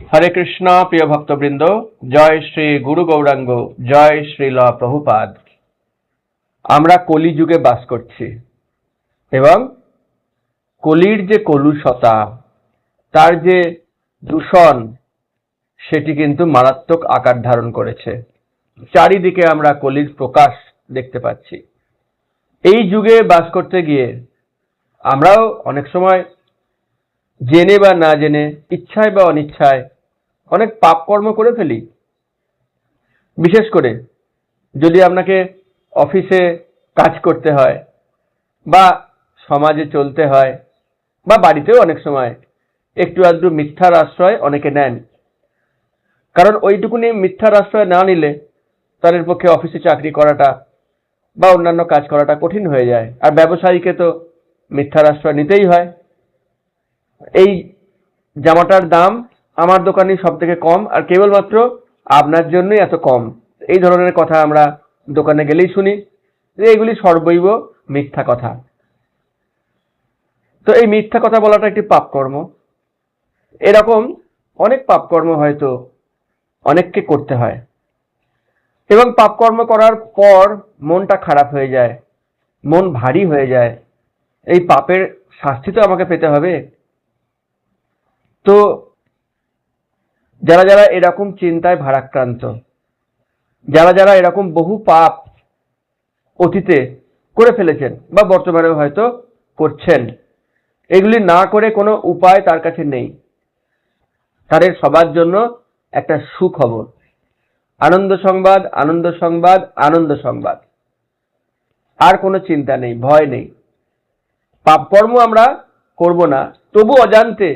হরে কৃষ্ণ, প্রিয় ভক্তবৃন্দ, জয় শ্রী গুরু গৌরাঙ্গ, জয় শ্রীল প্রভুপাদ। আমরা কলিযুগে বাস করছি এবং কলির যে কলুষতা, তার যে দূষণ, সেটি কিন্তু মারাত্মক আকার ধারণ করেছে। চারিদিকে আমরা কলির প্রকাশ দেখতে পাচ্ছি। এই যুগে বাস করতে গিয়ে আমরাও অনেক সময় জেনে বা না জেনে, ইচ্ছায় বা অনিচ্ছায় অনেক পাপ কর্ম করে ফেলি। বিশেষ করে যদি আপনাকে অফিসে কাজ করতে হয় বা সমাজে চলতে হয় বা বাড়িতেও অনেক সময় একটু আধটু মিথ্যার আশ্রয় অনেকে নেন। কারণ ওইটুকুনি মিথ্যার আশ্রয় না নিলে তাদের পক্ষে অফিসে চাকরি করাটা বা অন্যান্য কাজ করাটা কঠিন হয়ে যায়। আর ব্যবসায়ীকে তো মিথ্যার আশ্রয় নিতেই হয়। এই জামাটার দাম আমার দোকানে সব থেকে কম, আর কেবলমাত্র আপনার জন্যই এত কম। এই ধরনের কথা আমরা দোকানে গেলেই শুনি, যে এগুলি সর্বৈব মিথ্যা কথা। তো এই মিথ্যা কথা বলাটা একটি পাপকর্ম। এরকম অনেক পাপকর্ম হয়তো অনেককে করতে হয়। এবং পাপকর্ম করার পর মনটা খারাপ হয়ে যায়, মন ভারী হয়ে যায়। এই পাপের শাস্তি তো আমাকে পেতে হবে। তো যারা যারা এরকম চিন্তায় ভারাক্রান্ত, যারা যারা এরকম বহু পাপ অতীতে করে ফেলেছেন বা বর্তমানে হয়তো করছেন, এগুলি না করে কোনো উপায় তার কাছে নেই। তাদের সবার জন্য একটা সুখবর। আনন্দ সংবাদ আনন্দ সংবাদ আনন্দ সংবাদ। আর কোনো চিন্তা নেই, ভয় নেই। পাপকর্ম আমরা করব না, তবু অজান্তে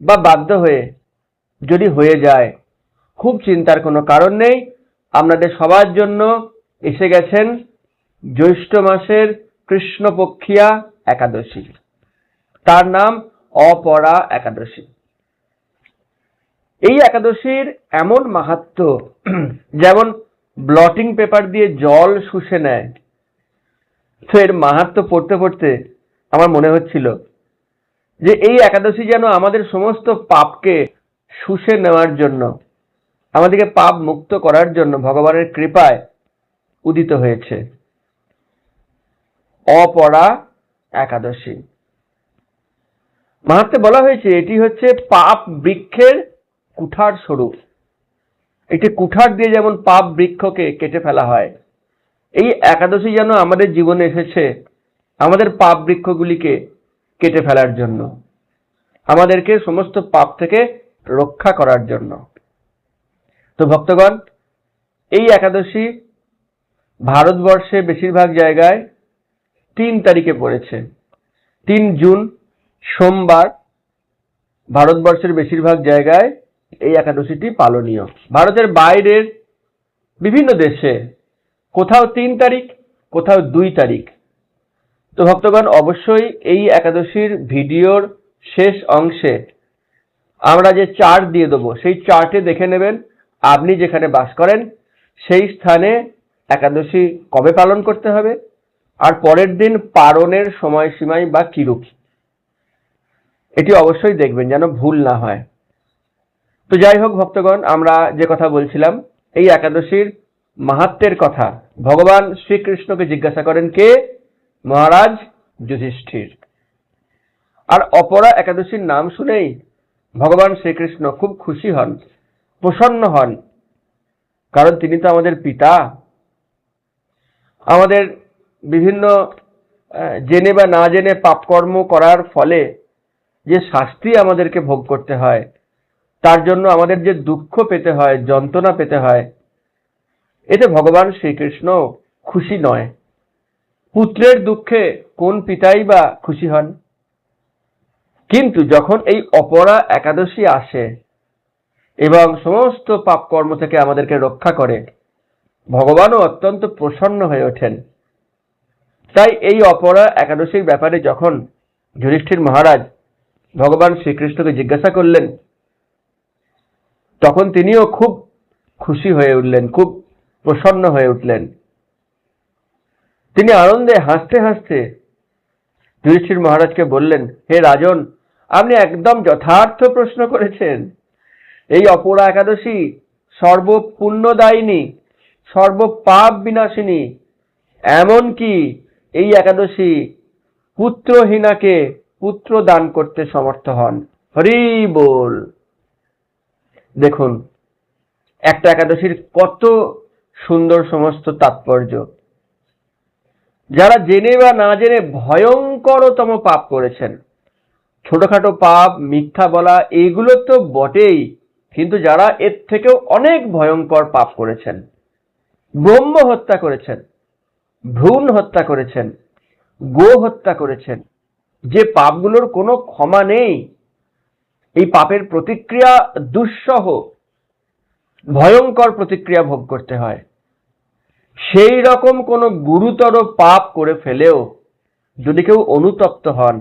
বা বাধ্য হয়ে যদি হয়ে যায়, খুব চিন্তার কোনো কারণ নেই। আপনাদের সবার জন্য এসে গেছেন জ্যৈষ্ঠ মাসের কৃষ্ণপক্ষিয়া একাদশী। তার নাম অপরা একাদশী। এই একাদশীর এমন মাহাত্ম, যেমন ব্লটিং পেপার দিয়ে জল শুষে নেয়। তো এর মাহাত্ম পড়তে পড়তে আমার মনে হচ্ছিল যে এই একাদশী যেন আমাদের সমস্ত পাপকে শুষে নেওয়ার জন্য, আমাদেরকে পাপ মুক্ত করার জন্য ভগবানের কৃপায় উদিত হয়েছে। অপরা একাদশী। মাহাত্মে বলা হয়েছে, এটি হচ্ছে পাপ বৃক্ষের কুঠার স্বরূপ। একটি কুঠার দিয়ে যেমন পাপ বৃক্ষকে কেটে ফেলা হয়, এই একাদশী যেন আমাদের জীবনে এসেছে, আমাদের পাপ বৃক্ষগুলিকে কেটে ফেলার জন্য। আমাদেরকে সমস্ত পাপ থেকে রক্ষা করার জন্য। তো ভক্তগণ, এই একাদশী ভারতবর্ষে বেশিরভাগ জায়গায় তিন তারিখে পড়েছে। তিন জুন, সোমবার ভারতবর্ষের বেশিরভাগ জায়গায় এই একাদশীটি পালনীয়। ভারতের বাইরের বিভিন্ন দেশে কোথাও তিন তারিখ, কোথাও দুই তারিখ। তো ভক্তগণ, অবশ্যই এই একাদশীর ভিডিওর শেষ অংশে আমরা যে চার্ট দিয়ে দেবো, সেই চার্টে দেখে নেবেন, আপনি যেখানে বাস করেন, সেই স্থানে একাদশী কবে পালন করতে হবে, আর পরের দিন পালনের সময়সীমায় বা কিরূপ। এটি অবশ্যই দেখবেন যেন ভুল না হয়। তো যাই হোক ভক্তগণ, আমরা যে কথা বলছিলাম, এই একাদশীর মাহাত্মের কথা, ভগবান শ্রীকৃষ্ণকে জিজ্ঞাসা করেন, কে? মহারাজ যুধিষ্ঠির। আর অপরা একাদশীর নাম শুনেই ভগবান শ্রীকৃষ্ণ খুব খুশি হন, প্রসন্ন হন। কারণ তিনি তো আমাদের পিতা। আমাদের বিভিন্ন জেনে বা না জেনে পাপকর্ম করার ফলে যে শাস্তি আমাদেরকে ভোগ করতে হয়, তার জন্য আমাদের যে দুঃখ পেতে হয়, যন্ত্রণা পেতে হয়, এতে ভগবান শ্রীকৃষ্ণ খুশি নয়। পুত্রের দুঃখে কোন পিতাই বা খুশি হন? কিন্তু যখন এই অপরা একাদশী আসে এবং সমস্ত পাপকর্ম থেকে আমাদেরকে রক্ষা করে, ভগবানও অত্যন্ত প্রসন্ন হয়ে ওঠেন। তাই এই অপরা একাদশীর ব্যাপারে যখন যুধিষ্ঠির মহারাজ ভগবান শ্রীকৃষ্ণকে জিজ্ঞাসা করলেন, তখন তিনিও খুব খুশি হয়ে উঠলেন, খুব প্রসন্ন হয়ে উঠলেন। তিনি আনন্দে হাসতে হাসতে যুধিষ্ঠির মহারাজকে বললেন, হে রাজন, আপনি একদম যথার্থ প্রশ্ন করেছেন। এই অপরা একাদশী সর্বপুণ্যদায়িনী সর্বপাপ বিনাশিনী এমনকি এই একাদশী পুত্রহীনাকে পুত্র দান করতে সমর্থ হন। হরি বল। দেখুন, একটা একাদশীর কত সুন্দর সমস্ত তাৎপর্য। যারা জেনে বা না জেনে ভয়ঙ্করতম পাপ করেছেন। ছোটখাটো পাপ, মিথ্যা বলা এইগুলো তো বটেই, কিন্তু যারা এর থেকেও অনেক ভয়ঙ্কর পাপ করেছেন, ব্রহ্ম হত্যা করেছেন, ভ্রূণ হত্যা করেছেন গো হত্যা করেছেন, যে পাপগুলোর কোনো ক্ষমা নেই, এই পাপের প্রতিক্রিয়া দুঃসহ, ভয়ঙ্কর প্রতিক্রিয়া ভোগ করতে হয়। সেই রকম কোনো গুরুতর পাপ করে ফেলেও যদি কেউ অনুতপ্ত হন,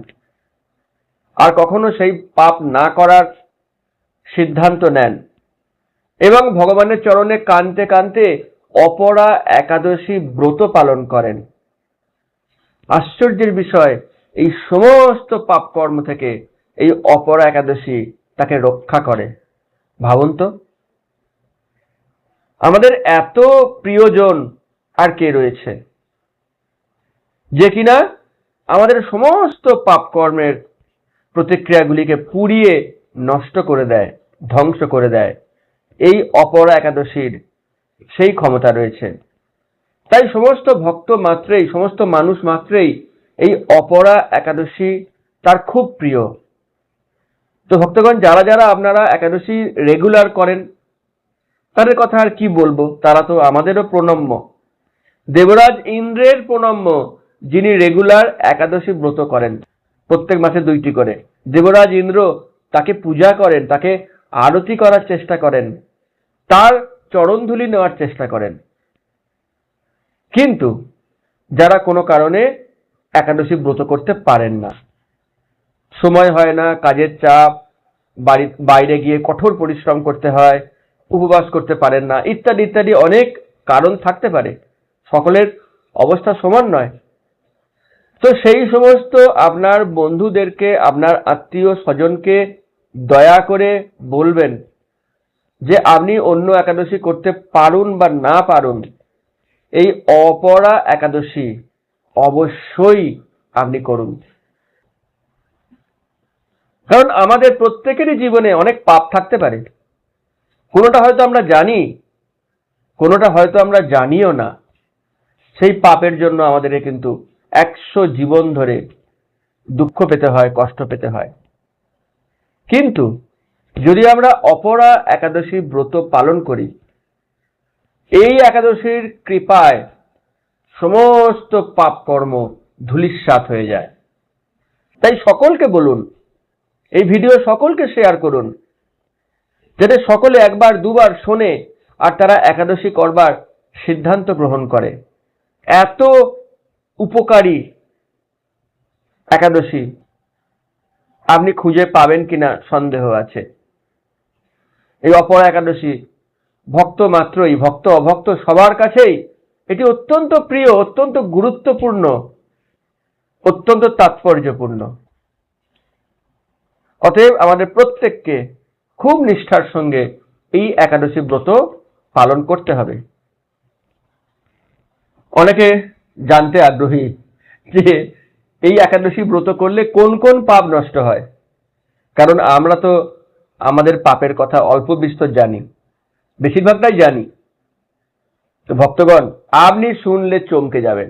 আর কখনো সেই পাপ না করার সিদ্ধান্ত নেন, এবং ভগবানের চরণে কানতে কানতে অপরা একাদশী ব্রত পালন করেন, আশ্চর্যের বিষয়, এই সমস্ত পাপ কর্ম থেকে এই অপরা একাদশী তাকে রক্ষা করে। ভাবুন তো, আমাদের এত প্রিয়জন আর কে রয়েছে? যে কিনা আমাদের সমস্ত পাপ কর্মের প্রতিক্রিয়াগুলিকে পুড়িয়ে নষ্ট করে দেয়, ধ্বংস করে দেয়। এই অপরা একাদশীর সেই ক্ষমতা রয়েছে। তাই সমস্ত ভক্ত মাত্রেই, সমস্ত মানুষ মাত্রেই এই অপরা একাদশী তার খুব প্রিয়। তো ভক্তগণ, যারা যারা আপনারা একাদশী রেগুলার করেন, তাদের কথা আর কি বলব? তারা তো আমাদেরও প্রণম্য। দেবরাজ ইন্দ্রের প্রণম্য, যিনি রেগুলার একাদশী ব্রত করেন, প্রত্যেক মাসে দুইটি করে। দেবরাজ ইন্দ্র তাকে পূজা করেন, তাকে আরতি করার চেষ্টা করেন, তার চরণধুলি নেওয়ার চেষ্টা করেন। কিন্তু যারা কোনো কারণে একাদশী ব্রত করতে পারেন না, সময় হয় না, কাজের চাপ, বাড়ি, বাইরে গিয়ে কঠোর পরিশ্রম করতে হয়, উপবাস করতে পারেন না, ইত্যাদি ইত্যাদি অনেক কারণ থাকতে পারে। সকলের অবস্থা সমান নয়। তো সেই সমস্ত আপনার বন্ধুদেরকে, আপনার আত্মীয় স্বজনকে দয়া করে বলবেন যে আপনি অন্য একাদশী করতে পারুন বা না পারুন, এই অপরা একাদশী অবশ্যই আপনি করুন। কারণ আমাদের প্রত্যেকেরই জীবনে অনেক পাপ থাকতে পারে। কোনোটা হয়তো আমরা জানি, কোনোটা হয়তো আমরা জানিও না। সেই পাপের জন্য আমাদেরকে কিন্তু একশো জীবন ধরে দুঃখ পেতে হয়, কষ্ট পেতে হয়। কিন্তু যদি আমরা অপরা একাদশী ব্রত পালন করি, এই একাদশীর কৃপায় সমস্ত পাপ কর্ম ধুলিস্বাত হয়ে যায়। তাই সকলকে বলুন, এই ভিডিও সকলকে শেয়ার করুন, যাতে সকলে একবার, দুবার শোনে আর তারা একাদশী করবার সিদ্ধান্ত গ্রহণ করে। এত উপকারী একাদশী, আপনি খুঁজে পাবেন কিনা সন্দেহ আছে। এই অপরা একাদশী, ভক্ত মাত্রই, ভক্ত অভক্ত সবার কাছেই। এটি অত্যন্ত প্রিয়, অত্যন্ত গুরুত্বপূর্ণ, অত্যন্ত তাৎপর্যপূর্ণ। অতএব আমাদের প্রত্যেককে খুব নিষ্ঠার সঙ্গে এই একাদশী ব্রত পালন করতে হবে। অনেকে জানতে আগ্রহী যে এই একাদশী ব্রত করলে কোন কোন পাপ নষ্ট হয়? কারণ আমরা তো আমাদের পাপের কথা অল্প বিস্তর জানি, বেশিরভাগটাই জানি। তো ভক্তগণ, আপনি শুনলে চমকে যাবেন।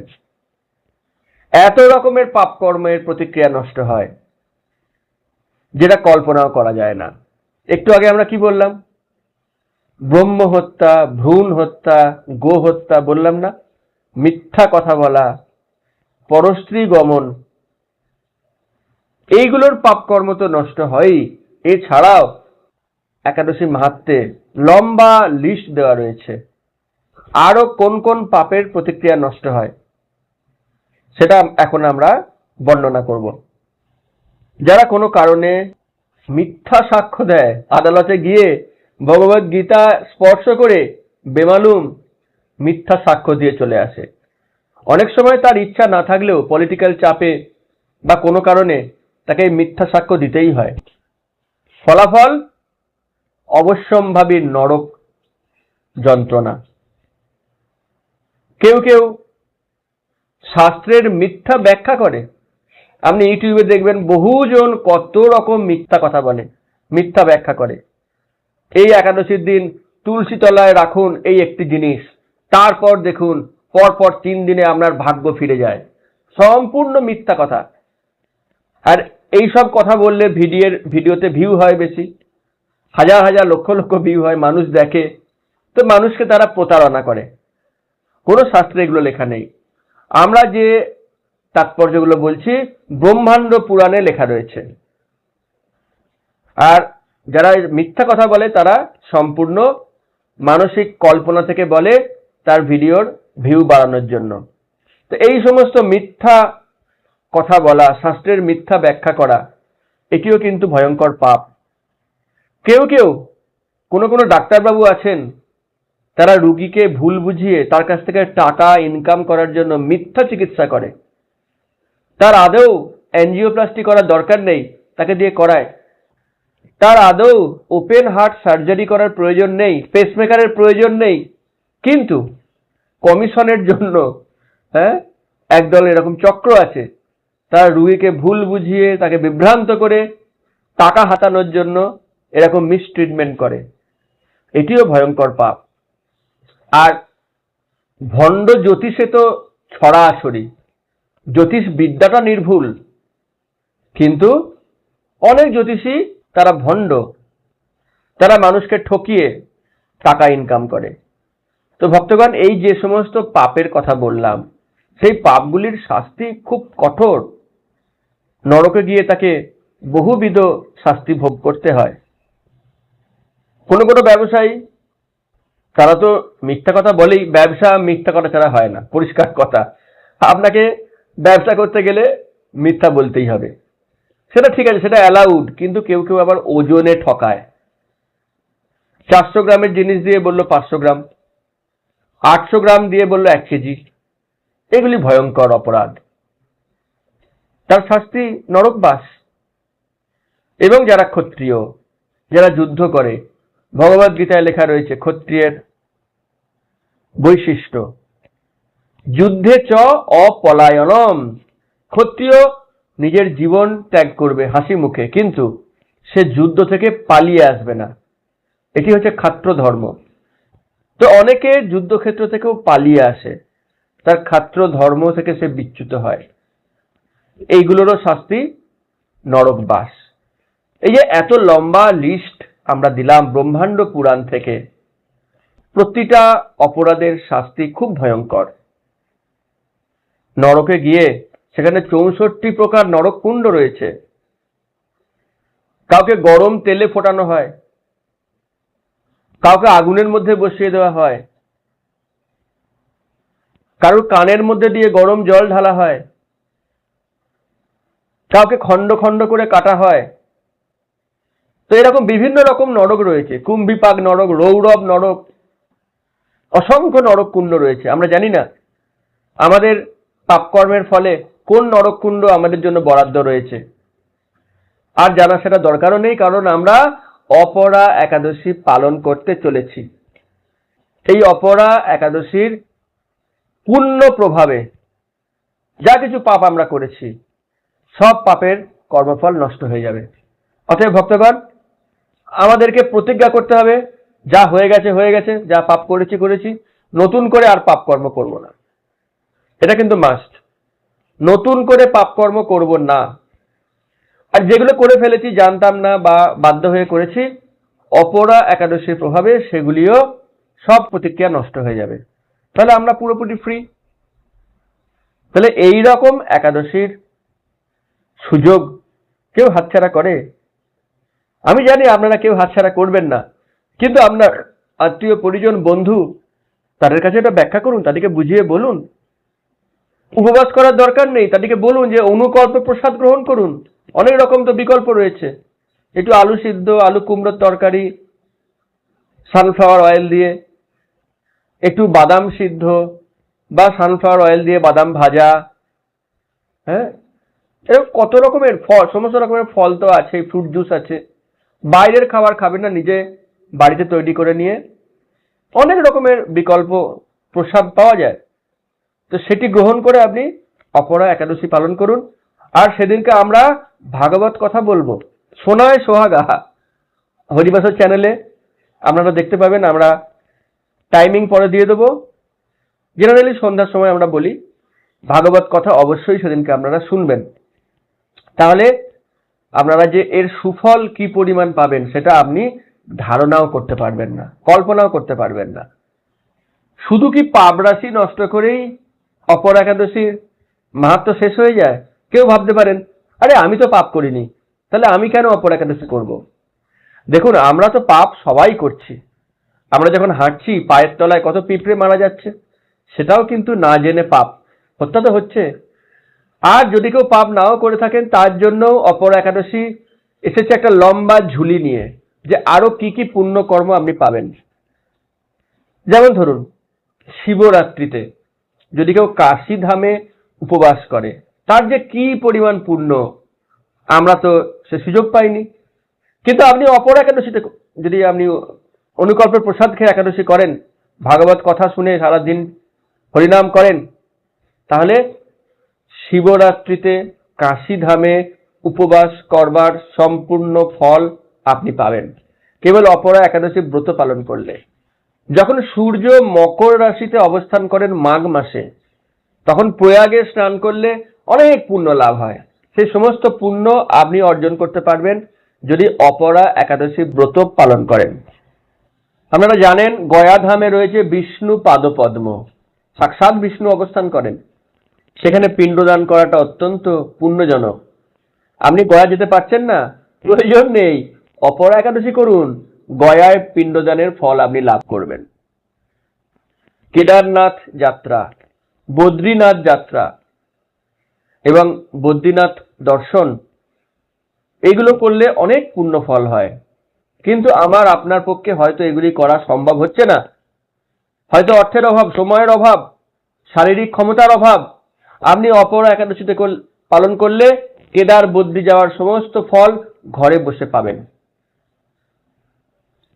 এত রকমের পাপ কর্মের প্রতিক্রিয়া নষ্ট হয়, যেটা কল্পনাও করা যায় না। একটু আগে আমরা কি বললাম? ব্রহ্ম হত্যা ভ্রূণ হত্যা গো হত্যা বললাম না? মিথ্যা কথা বলা পরস্ত্রী গমন, এইগুলোর পাপকর্ম তো নষ্ট হয়ই। এছাড়াও একাদশী মাহাত্মে লম্বা লিস্ট দেওয়া রয়েছে। আরও কোন কোন পাপের প্রতিক্রিয়া নষ্ট হয়, সেটা এখন আমরা বর্ণনা করব। যারা কোনো কারণে মিথ্যা সাক্ষ্য দেয়, আদালতে গিয়ে ভগবত গীতা স্পর্শ করে বেমালুম মিথ্যা সাক্ষ্য দিয়ে চলে আসে। অনেক সময় তার ইচ্ছা না থাকলেও পলিটিক্যাল চাপে বা কোনো কারণে তাকে মিথ্যা সাক্ষ্য দিতেই হয়। ফলাফল অবশ্যম্ভাবী নরক যন্ত্রণা। কেউ কেউ শাস্ত্রের মিথ্যা ব্যাখ্যা করে। আপনি ইউটিউবে দেখবেন বহুজন কত রকম মিথ্যা কথা বলে, মিথ্যা ব্যাখ্যা করে। এই একাদশীর দিন তুলসী তলায় রাখুন এই একটি জিনিস। তারপর দেখুন, পরপর তিন দিনে আপনার ভাগ্য ফিরে যায়। সম্পূর্ণ মিথ্যা কথা। আর এই সব কথা বললে ভিডিওর, ভিডিওতে ভিউ হয় বেশি। হাজার হাজার লক্ষ লক্ষ ভিউ হয়, মানুষ দেখে। তো মানুষকে তারা প্রতারণা করে। কোনো শাস্ত্রে এগুলো লেখা নেই। আমরা যে তাৎপর্যগুলো বলছি, ব্রহ্মাণ্ড পুরাণে লেখা রয়েছে। আর যারা মিথ্যা কথা বলে, তারা সম্পূর্ণ মানসিক কল্পনা থেকে বলে তার ভিডিওর ভিউ বাড়ানোর জন্য। তো এই সমস্ত মিথ্যা কথা বলা, শাস্ত্রের মিথ্যা ব্যাখ্যা করা, এটিও কিন্তু ভয়ঙ্কর পাপ। কেউ কেউ, কোনো কোনো ডাক্তারবাবু আছেন, তারা রুগীকে ভুল বুঝিয়ে তার কাছ থেকে টাকা ইনকাম করার জন্য মিথ্যা চিকিৎসা করে। তার আদৌ অ্যাঞ্জিওপ্লাস্টি করার দরকার নেই, তাকে দিয়ে করায়। তার আদৌ ওপেন হার্ট সার্জারি করার প্রয়োজন নেই পেসমেকারের প্রয়োজন নেই কিন্তু কমিশনের জন্য হ্যাঁ একদল এরকম চক্র আছে। তার রুগীকে ভুল বুঝিয়ে তাকে বিভ্রান্ত করে টাকা হাতানোর জন্য এরকম মিসট্রিটমেন্ট করে। এটিও ভয়ঙ্কর পাপ। আর ভণ্ড জ্যোতিষে তো ছড়াছড়ি। জ্যোতিষ বিদ্যাটা নির্ভুল। কিন্তু অনেক জ্যোতিষী তারা ভণ্ড। তারা মানুষকে ঠকিয়ে টাকা ইনকাম করে। তো ভক্তগণ, এই যে সমস্ত পাপের কথা বললাম, সেই পাপগুলির শাস্তি খুব কঠোর। নরকে গিয়ে তাকে বহুবিধ শাস্তি ভোগ করতে হয়। কোনো কোনো ব্যবসায়ী, তারা তো মিথ্যা কথা বলেই, ব্যবসা মিথ্যা কথা ছাড়া হয় না, পরিষ্কার কথা। আপনাকে ব্যবসা করতে গেলে মিথ্যা বলতেই হবে। সেটা ঠিক আছে, সেটা অ্যালাউড কিন্তু কেউ কেউ আবার ওজনে ঠকায়। চারশো গ্রামের জিনিস দিয়ে বলল পাঁচশো গ্রাম। আটশো গ্রাম দিয়ে বলল এক কেজি। এগুলি ভয়ঙ্কর অপরাধ। তার শাস্তি নরকবাস এবং যারা ক্ষত্রিয়, যারা যুদ্ধ করে ভগবদ গীতায় লেখা রয়েছে ক্ষত্রিয়ের বৈশিষ্ট্য। যুদ্ধে চ অপলায়নম। ক্ষত্রিয় নিজের জীবন ত্যাগ করবে হাসি মুখে, কিন্তু সে যুদ্ধ থেকে পালিয়ে আসবে না। এটি হচ্ছে খাত্র ধর্ম তো অনেকে যুদ্ধক্ষেত্র থেকেও পালিয়ে আসে। তার খাত্র ধর্ম থেকে সে বিচ্যুত হয়। এইগুলোরও শাস্তি নরকবাস এই যে এত লম্বা লিস্ট আমরা দিলাম ব্রহ্মাণ্ড পুরাণ থেকে, প্রতিটা অপরাধের শাস্তি খুব ভয়ঙ্কর। নরকে গিয়ে সেখানে চৌষট্টি প্রকার নরক কুণ্ড রয়েছে। কাউকে গরম তেলে ফোটানো হয় কাউকে আগুনের মধ্যে বসিয়ে দেওয়া হয়। কারোর কানের মধ্যে দিয়ে গরম জল ঢালা হয়। কাউকে খণ্ড খণ্ড করে কাটা হয়। তো এরকম বিভিন্ন রকম নরক রয়েছে। কুম্ভিপাক নরক, রৌরব নরক, অসংখ্য নরক কুণ্ড রয়েছে। আমরা জানি না আমাদের পাপকর্মের ফলে কোন নরককুণ্ড আমাদের জন্য বরাদ্দ রয়েছে। আর জানা সেটা দরকারও নেই, কারণ আমরা অপরা একাদশী পালন করতে চলেছি। এই অপরা একাদশীর পূর্ণ প্রভাবে যা কিছু পাপ আমরা করেছি, সব পাপের কর্মফল নষ্ট হয়ে যাবে। অতএব ভক্তগণ, আমাদেরকে প্রতিজ্ঞা করতে হবে, যা হয়ে গেছে হয়ে গেছে, যা পাপ করেছি করেছি, নতুন করে আর পাপ কর্ম করব না। এটা কিন্তু মাস্ট নতুন করে পাপকর্ম করব না। আর যেগুলো করে ফেলেছি জানতাম না বা বাধ্য হয়ে করেছি, অপরা একাদশীর প্রভাবে সেগুলিও সব প্রতিক্রিয়া নষ্ট হয়ে যাবে। তাহলে আমরা পুরোপুরি ফ্রি তাহলে এই রকম একাদশীর সুযোগ কেউ হাতছাড়া করে? আমি জানি আপনারা কেউ হাতছাড়া করবেন না, কিন্তু আপনার আত্মীয় পরিজন বন্ধু, তাদের কাছে এটা ব্যাখ্যা করুন, তাদেরকে বুঝিয়ে বলুন। উপবাস করার দরকার নেই, তাদেরকে বলুন যে অনুকল্প প্রসাদ গ্রহণ করুন। অনেক রকম তো বিকল্প রয়েছে। একটু আলু সিদ্ধ, আলু কুমড়োর তরকারি সানফ্লাওয়ার অয়েল দিয়ে, একটু বাদাম সিদ্ধ বা সানফ্লাওয়ার অয়েল দিয়ে বাদাম ভাজা হ্যাঁ? এরকম কত রকমের ফল, সমস্ত রকমের ফল তো আছে ফ্রুট জুস আছে। বাইরের খাবার খাবেন না, নিজে বাড়িতে তৈরি করে নিয়ে। অনেক রকমের বিকল্প প্রসাদ পাওয়া যায়। তো সেটি গ্রহণ করে আপনি অপরা একাদশী পালন করুন। আর সেদিনকে আমরা ভাগবত কথা বলব। সোনায় সোহাগা। হরিবাসর চ্যানেলে আপনারা দেখতে পাবেন, আমরা টাইমিং পরে দিয়ে দেবো। জেনারেলি সন্ধ্যার সময় আমরা বলি, ভাগবত কথা অবশ্যই সেদিনকে আপনারা শুনবেন। তাহলে আপনারা যে এর সুফল কি পরিমাণ পাবেন, সেটা আপনি ধারণাও করতে পারবেন না, কল্পনাও করতে পারবেন না। শুধু কি পাবরাশি নষ্ট করেই অপর একাদশীর মাহাত্ম শেষ হয়ে যায়? কেউ ভাবতে পারেন, আরে, আমি তো পাপ করিনি, তাহলে আমি কেন অপর একাদশী করব? দেখুন, আমরা তো পাপ সবাই করছি। আমরা যখন হাঁটছি, পায়ের তলায় কত পিঁপড়ে মারা যাচ্ছে, সেটাও কিন্তু না জেনে পাপ। হত্যা তো হচ্ছে। আর যদি কেউ পাপ নাও করে থাকেন, তার জন্য অপর একাদশী এসেছে একটা লম্বা ঝুলি নিয়ে, যে আরও কি কি পুণ্য কর্ম আপনি পাবেন। যেমন ধরুন, শিবরাত্রিতে যদি কেউ কাশী ধামে উপবাস করে তার যে কি পরিমাণ পুণ্য আমরা তো সে সুযোগ পাইনি। কিন্তু আপনি অপর একাদশীতে যদি আপনি অনুকল্পের প্রসাদ খেয়ে একাদশী করেন, ভাগবত কথা শুনে সারাদিন হরিনাম করেন, তাহলে শিবরাত্রিতে কাশী ধামে উপবাস করবার সম্পূর্ণ ফল আপনি পাবেন। কেবল অপরা একাদশী ব্রত পালন করলে। যখন সূর্য মকর রাশিতে অবস্থান করেন মাঘ মাসে, তখন প্রয়াগে স্নান করলে অনেক পুণ্য লাভ হয়। সেই সমস্ত পুণ্য আপনি অর্জন করতে পারবেন যদি অপরা একাদশী ব্রত পালন করেন। আপনারা জানেন গয়াধামে রয়েছে বিষ্ণু পাদপদ্ম। সাক্ষাৎ বিষ্ণু অবস্থান করেন। সেখানে পিণ্ডদান করাটা অত্যন্ত পুণ্যজনক। আপনি গয়া যেতে পারছেন না, প্রয়োজন নেই। অপরা একাদশী করুন, গয়ায় পিণ্ডদানের ফল আপনি লাভ করবেন। কেদারনাথ যাত্রা, বদ্রীনাথ যাত্রা এবং বদ্রীনাথ দর্শন, এইগুলো করলে অনেক পুণ্য ফল হয়। কিন্তু আমার, আপনার পক্ষে হয়তো এগুলি করা সম্ভব হচ্ছে না। হয়তো অর্থের অভাব, সময়ের অভাব, শারীরিক ক্ষমতার অভাব, আপনি অপর একাদশীতে পালন করলে কেদার বদ্রি যাওয়ার সমস্ত ফল ঘরে বসে পাবেন।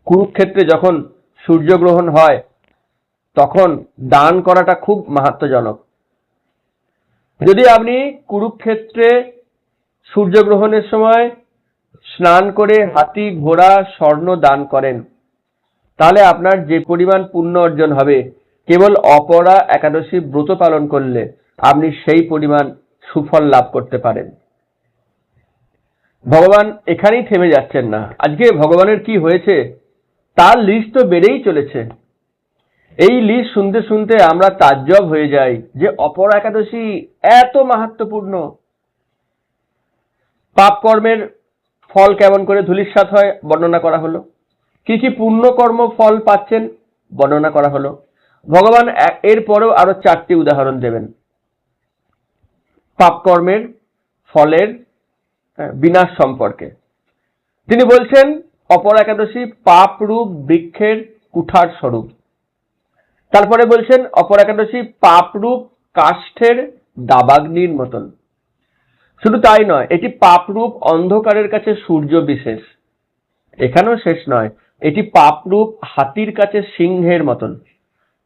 কুরুক্ষেত্রে যখন সূর্যগ্রহণ হয়, তখন দান করাটা খুব মাহাত্মজনক। যদি আপনি কুরুক্ষেত্রে সূর্যগ্রহণের সময় স্নান করে হাতি, ঘোড়া, স্বর্ণ দান করেন, তাহলে আপনার যে পরিমাণ পুণ্য অর্জন হবে, কেবল অপরা একাদশী ব্রত পালন করলে আপনি সেই পরিমাণ সুফল লাভ করতে পারেন। ভগবান এখানেই থেমে যাচ্ছেন না। আজকে ভগবানের কি হয়েছে, তার লিস্ট তো বেড়েই চলেছে। এই লিস্ট শুনতে শুনতে আমরা তাজ্জব হয়ে যাই যে অপর একাদশী এত মাহাত্মপূর্ণ পাপ কর্মের ফল কেমন করে ধূলিসাৎ হয় বর্ণনা করা হলো। কি কি পুণ্য কর্ম ফল পাচ্ছেন বর্ণনা করা হলো। ভগবান এ- এরপরেও আরও চারটি উদাহরণ দেবেন। পাপ কর্মের ফলের বিনাশ সম্পর্কে। তিনি বলছেন, অপর একাদশী পাপ রূপ বৃক্ষের কুঠার স্বরূপ। তারপরে বলছেন, অপর একাদশী পাপ রূপ কাষ্ঠের দাবাগ্নির মতন। শুধু তাই নয়, এটি পাপরূপ অন্ধকারের কাছে সূর্য বিশেষ। এখানেও শেষ নয়, এটি পাপরূপ হাতির কাছে সিংহের মতন।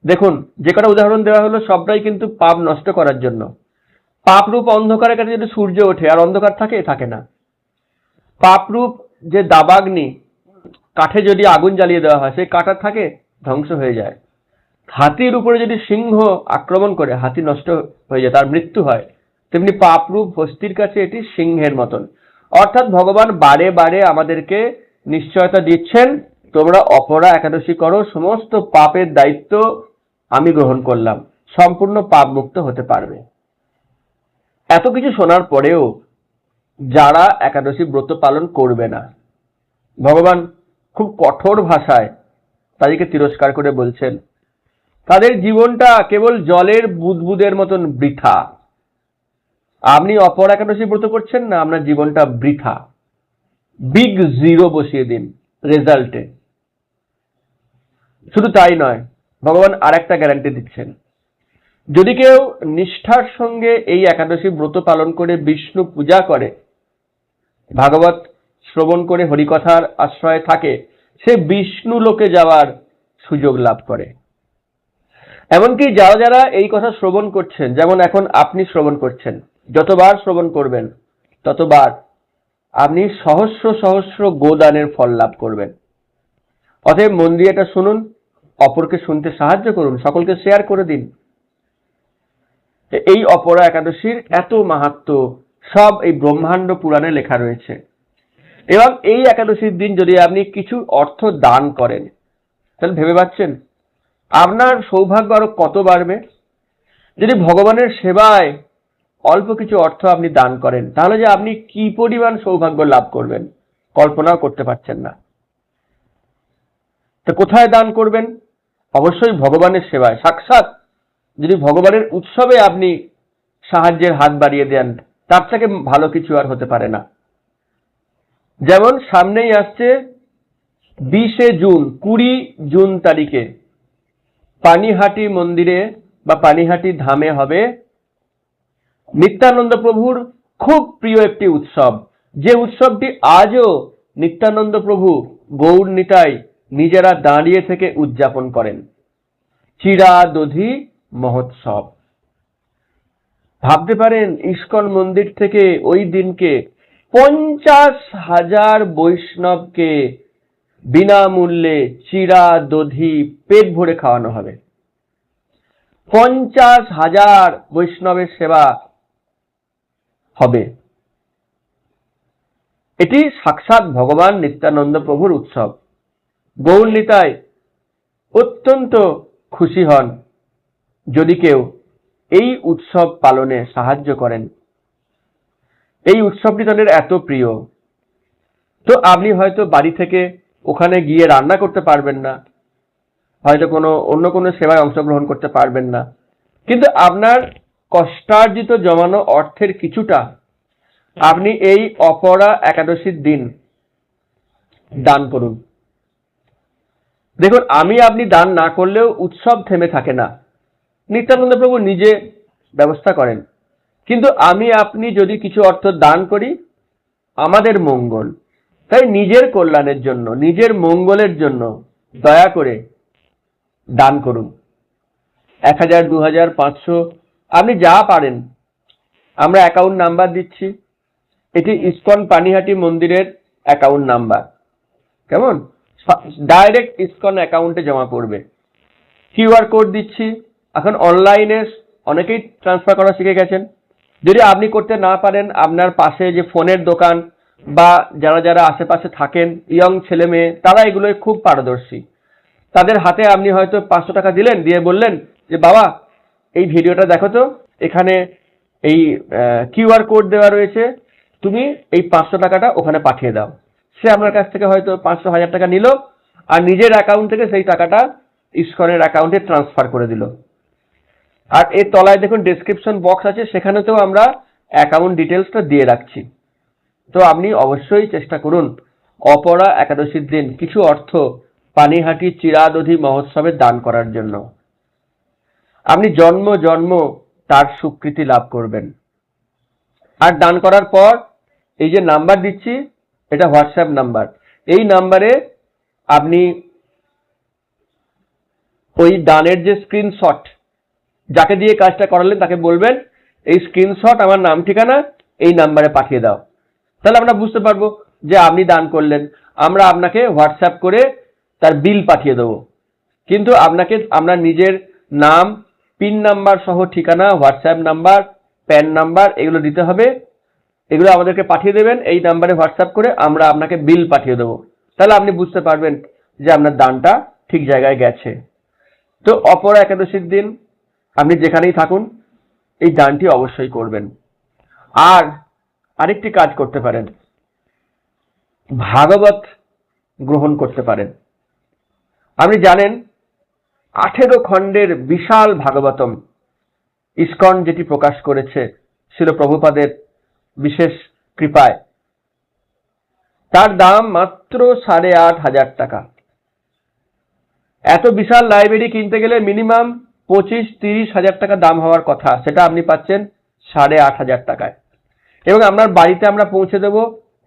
দেখুন, যে কটা উদাহরণ দেওয়া হলো, সবটাই কিন্তু পাপ নষ্ট করার জন্য। পাপরূপ অন্ধকারের কাছে যদি সূর্য ওঠে, আর অন্ধকার থাকে থাকে না। পাপরূপ যে দাবাগ্নি, কাঠে যদি আগুন জ্বালিয়ে দেওয়া হয়, সেই কাটা থাকে, ধ্বংস হয়ে যায়। হাতির উপরে যদি সিংহ আক্রমণ করে, হাতি নষ্ট হয়ে যায়, তার মৃত্যু হয়, তেমনি পাপরূপ হস্তির কাছে এটি সিংহের মতন। অর্থাৎ ভগবান বারে বারে আমাদেরকে নিশ্চয়তা দিচ্ছেন, তোমরা অপরা একাদশী করো, সমস্ত পাপের দায়িত্ব আমি গ্রহণ করলাম, সম্পূর্ণ পাপ মুক্ত হতে পারবে। এত কিছু শোনার পরেও যারা একাদশী ব্রত পালন করবে না, ভগবান খুব কঠোর ভাষায় তাদেরকে তিরস্কার করে বলছেন তাদের জীবনটা কেবল জলের বুদবুদের মতন বৃথা। আপনি অপর একাদশী ব্রত করছেন না, আপনার জীবনটা বৃথা। বিগ জিরো বসিয়ে দিন রেজাল্টে শুধু তাই নয়, ভগবান আর একটা গ্যারান্টি দিচ্ছেন। যদি কেউ নিষ্ঠার সঙ্গে এই একাদশী ব্রত পালন করে বিষ্ণু পূজা করে, ভাগবত শ্রবণ করে হরিকথার আশ্রয়ে থাকে, সে বিষ্ণু লোকে যাওয়ার সুযোগ লাভ করে। এমনকি যারা যারা এই কথা শ্রবণ করছেন, যেমন এখন আপনি শ্রবণ করছেন, যতবার শ্রবণ করবেন, ততবার আপনি সহস্র সহস্র গোদানের ফল লাভ করবেন। অতএব মন দিয়ে এটা শুনুন, অপরকে শুনতে সাহায্য করুন, সকলকে শেয়ার করে দিন। এই অপরা একাদশীর এত মাহাত্ম, সব এই ব্রহ্মাণ্ড পুরাণে লেখা রয়েছে। এবং এই একাদশীর দিন যদি আপনি কিছু অর্থ দান করেন, তাহলে ভেবে পাচ্ছেন আপনার সৌভাগ্য আরও কত বাড়বে? যদি ভগবানের সেবায় অল্প কিছু অর্থ আপনি দান করেন, তাহলে যে আপনি কি পরিমাণ সৌভাগ্য লাভ করবেন? কল্পনাও করতে পারছেন না। তো কোথায় দান করবেন? অবশ্যই ভগবানের সেবায়। সাক্ষাৎ যদি ভগবানের উৎসবে আপনি সাহায্যের হাত বাড়িয়ে দেন, তার থেকে ভালো কিছু আর হতে পারে না। যেমন সামনেই আসছে বিশে জুন, কুড়ি জুন তারিখে। পানিহাটি মন্দিরে বা পানিহাটি ধামে হবে নিত্যানন্দ প্রভুর খুব প্রিয় একটি উৎসব। যে উৎসবটি আজও নিত্যানন্দ প্রভু গৌর নিতাই নিজেরা দাঁড়িয়ে থেকে উদযাপন করেন। চিরাদধি মহোৎসব। ভাবতে পারেন, ইস্কন মন্দির থেকে ওই দিনকে পঞ্চাশ হাজার বৈষ্ণবকে বিনামূল্যে চিরা, দধি, পেট ভরে খাওয়ানো হবে। পঞ্চাশ হাজার বৈষ্ণবের সেবা হবে। এটি সাক্ষাৎ ভগবান নিত্যানন্দ প্রভুর উৎসব। গৌর নিতাই অত্যন্ত খুশি হন যদি কেউ এই উৎসব পালনে সাহায্য করেন। এই উৎসবটি তাদের এত প্রিয়। তো আপনি হয়তো বাড়ি থেকে ওখানে গিয়ে রান্না করতে পারবেন না, হয়তো কোনো, অন্য কোনো সেবায় অংশগ্রহণ করতে পারবেন না। কিন্তু আপনার কষ্টার্জিত জমানো অর্থের কিছুটা আপনি এই অপরা একাদশীর দিন দান করুন। দেখুন, আমি আপনি দান না করলেও উৎসব থেমে থাকে না। নিত্যানন্দ প্রভু নিজে ব্যবস্থা করেন। কিন্তু আমি, আপনি যদি কিছু অর্থ দান করি, আমাদের মঙ্গল। তাই নিজের কল্যাণের জন্য, নিজের মঙ্গলের জন্য দয়া করে দান করুন। এক হাজার, দু হাজার, পাঁচশো, আপনি যা পারেন। আমরা অ্যাকাউন্ট নাম্বার দিচ্ছি। এটি ইস্কন পানিহাটি মন্দিরের অ্যাকাউন্ট নাম্বার কেমন? ডাইরেক্ট ইস্কন অ্যাকাউন্টে জমা পড়বে। কিউআর কোড দিচ্ছি। এখন অনলাইনে অনেকেই ট্রান্সফার করা শিখে গেছেন। যদি আপনি করতে না পারেন, আপনার পাশে যে ফোনের দোকান বা যারা যারা আশেপাশে থাকেন ইয়ং ছেলে মেয়ে, তারা এগুলোয় খুব পারদর্শী। তাদের হাতে আপনি হয়তো পাঁচশো টাকা দিলেন, দিয়ে বললেন যে, বাবা, এই ভিডিওটা দেখো তো, এখানে এই কিউআর কোড দেওয়া রয়েছে, তুমি এই পাঁচশো টাকাটা ওখানে পাঠিয়ে দাও। সে আপনার কাছ থেকে হয়তো পাঁচশো হাজার টাকা নিল, আর নিজের অ্যাকাউন্ট থেকে সেই টাকাটা ইস্কনের অ্যাকাউন্টে ট্রান্সফার করে দিল। আর এর তলায় দেখুন ডেসক্রিপশন বক্স আছে, সেখানেতেও আমরা অ্যাকাউন্ট ডিটেলসটা দিয়ে রাখছি। তো আপনি অবশ্যই চেষ্টা করুন। অপরা একাদশীর দিন কিছু অর্থ পানিহাটি চিরাদধি মহোৎসবে দান করার জন্য। আপনি জন্ম জন্ম তার স্বীকৃতি লাভ করবেন। আর দান করার পর এই যে নাম্বার দিচ্ছি, এটা হোয়াটসঅ্যাপ নাম্বার। এই নাম্বারে আপনি ওই দানের যে স্ক্রিনশট, যাকে দিয়ে কাজটা করালেন তাকে বলবেন, এই স্ক্রিনশট, আমার নাম ঠিকানা, এই নাম্বারে পাঠিয়ে দাও। তাহলে আমরা বুঝতে পারব যে আপনি দান করলেন। আমরা আপনাকে হোয়াটসঅ্যাপ করে তার বিল পাঠিয়ে দেবো। কিন্তু আপনাকে আমরা নিজের নাম পিন নাম্বার সহ ঠিকানা হোয়াটসঅ্যাপ নাম্বার প্যান নাম্বার এগুলো দিতে হবে। এগুলো আমাদেরকে পাঠিয়ে দেবেন। এই নাম্বারে হোয়াটসঅ্যাপ করে আমরা আপনাকে বিল পাঠিয়ে দেবো। তাহলে আপনি বুঝতে পারবেন যে আপনার দানটা ঠিক জায়গায় গেছে। তো অপর একাদশীর দিন আপনি যেখানেই থাকুন, এই দানটি অবশ্যই করবেন। আর আরেকটি কাজ করতে পারেন। ভাগবত গ্রহণ করতে পারেন। আপনি জানেন, আঠেরো খণ্ডের বিশাল ভাগবতম ইস্কন যেটি প্রকাশ করেছে ছিল প্রভুপাদের বিশেষ কৃপায়, তার দাম মাত্র সাড়ে আট হাজার টাকা। এত বিশাল লাইব্রেরি কিনতে গেলে মিনিমাম পঁচিশ তিরিশ হাজার টাকা দাম হওয়ার কথা, সেটা আপনি পাচ্ছেন সাড়ে আট হাজার টাকায়। এবং আপনার বাড়িতে আমরা পৌঁছে দেব,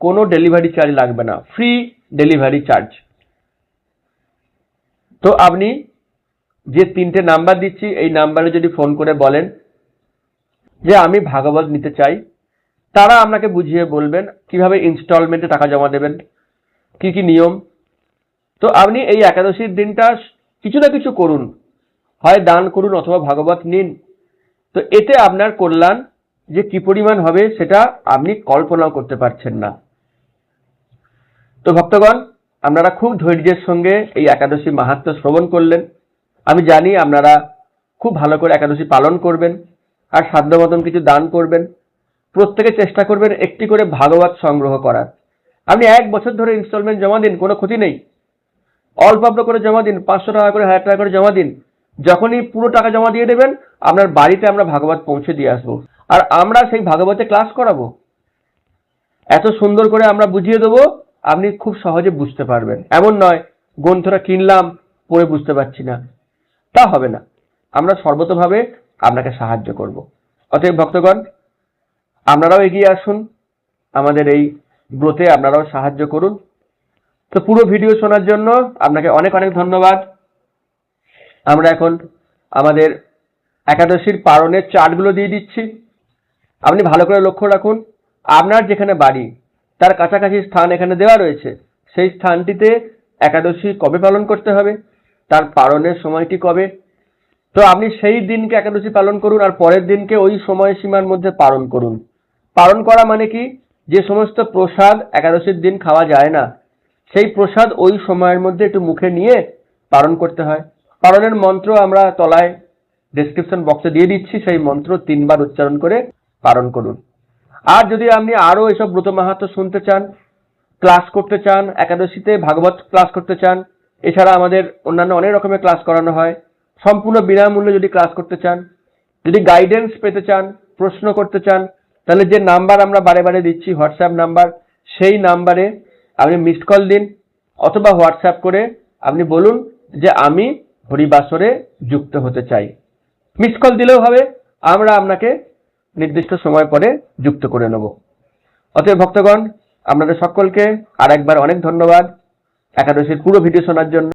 কোনো ডেলিভারি চার্জ লাগবে না ফ্রি ডেলিভারি চার্জ তো আপনি যে তিনটে নাম্বার দিচ্ছি, এই নাম্বারে যদি ফোন করে বলেন যে আমি ভাগবত নিতে চাই, তারা আপনাকে বুঝিয়ে বলবেন কীভাবে ইনস্টলমেন্টে টাকা জমা দেবেন, কি কি নিয়ম। তো আপনি এই একাদশীর দিনটা কিছু না কিছু করুন, হয় দান করুন অথবা ভাগবত নিন। তো এতে আপনার কল্যাণ যে কি পরিমাণ হবে সেটা আপনি কল্পনাও করতে পারছেন না। তো ভক্তগণ, আপনারা খুব ধৈর্যের সঙ্গে এই একাদশী মাহাত্ম্য শ্রবণ করলেন। আমি জানি আপনারা খুব ভালো করে একাদশী পালন করবেন আর সাধ্য মতন কিছু দান করবেন। প্রত্যেকে চেষ্টা করবেন একটি করে ভাগবত সংগ্রহ করার। আপনি এক বছর ধরে ইনস্টলমেন্ট জমা দিন, কোনো ক্ষতি নেই। অল্প অল্প করে জমা দিন, পাঁচশো টাকা করে, হাজার টাকা করে জমা দিন। যখনই পুরো টাকা জমা দিয়ে দেবেন, আপনার বাড়িতে আমরা ভাগবত পৌঁছে দিয়ে আসব। আর আমরা সেই ভাগবতে ক্লাস করাবো। এত সুন্দর করে আমরা বুঝিয়ে দেবো, আপনি খুব সহজে বুঝতে পারবেন। এমন নয়, গ্রন্থটা কিনলাম, পড়ে বুঝতে পারছি না। তা হবে না। আমরা সর্বতভাবে আপনাকে সাহায্য করব। অতএব ভক্তগণ, আপনারাও এগিয়ে আসুন। আমাদের এই ব্রতে আপনারাও সাহায্য করুন। তো পুরো ভিডিও শোনার জন্য আপনাকে অনেক অনেক ধন্যবাদ। আমরা এখন আমাদের একাদশীর পারণের চার্টগুলো দিয়ে দিচ্ছি। আপনি ভালো করে লক্ষ্য রাখুন, আপনার যেখানে বাড়ি, তার কাছাকাছি স্থান এখানে দেওয়া রয়েছে। সেই স্থানটিতে একাদশী কবে পালন করতে হবে, তার পালনের সময়টি কবে? তো আপনি সেই দিনকে একাদশী পালন করুন আর পরের দিনকে ওই সময়সীমার মধ্যে পালন করুন। পালন করা মানে কি? যে সমস্ত প্রসাদ একাদশীর দিন খাওয়া যায় না, সেই প্রসাদ ওই সময়ের মধ্যে একটু মুখে নিয়ে পালন করতে হয়। পালনের মন্ত্র আমরা তলায় ডেসক্রিপশন বক্সে দিয়ে দিচ্ছি, সেই মন্ত্র তিনবার উচ্চারণ করে পালন করুন। আর যদি আপনি আরও এসব ব্রত মাহাত্ম শুনতে চান, ক্লাস করতে চান, একাদশীতে ভাগবত ক্লাস করতে চান, এছাড়া আমাদের অন্যান্য অনেক রকমের ক্লাস করানো হয়, সম্পূর্ণ বিনামূল্যে যদি ক্লাস করতে চান, যদি গাইডেন্স পেতে চান, প্রশ্ন করতে চান, তাহলে যে নাম্বার আমরা বারে বারে দিচ্ছি, হোয়াটসঅ্যাপ নাম্বার, সেই নাম্বারে আপনি মিসড কল দিন, অথবা হোয়াটসঅ্যাপ করে আপনি বলুন যে আমি হরিবাসরে যুক্ত হতে চাই। মিস কল দিলেও হবে, আমরা আপনাকে নির্দিষ্ট সময় পরে যুক্ত করে নেব। অতএব ভক্তগণ, আপনাদের সকলকে আর একবার অনেক ধন্যবাদ। একাদশীর পুরো ভিডিও শোনার জন্য।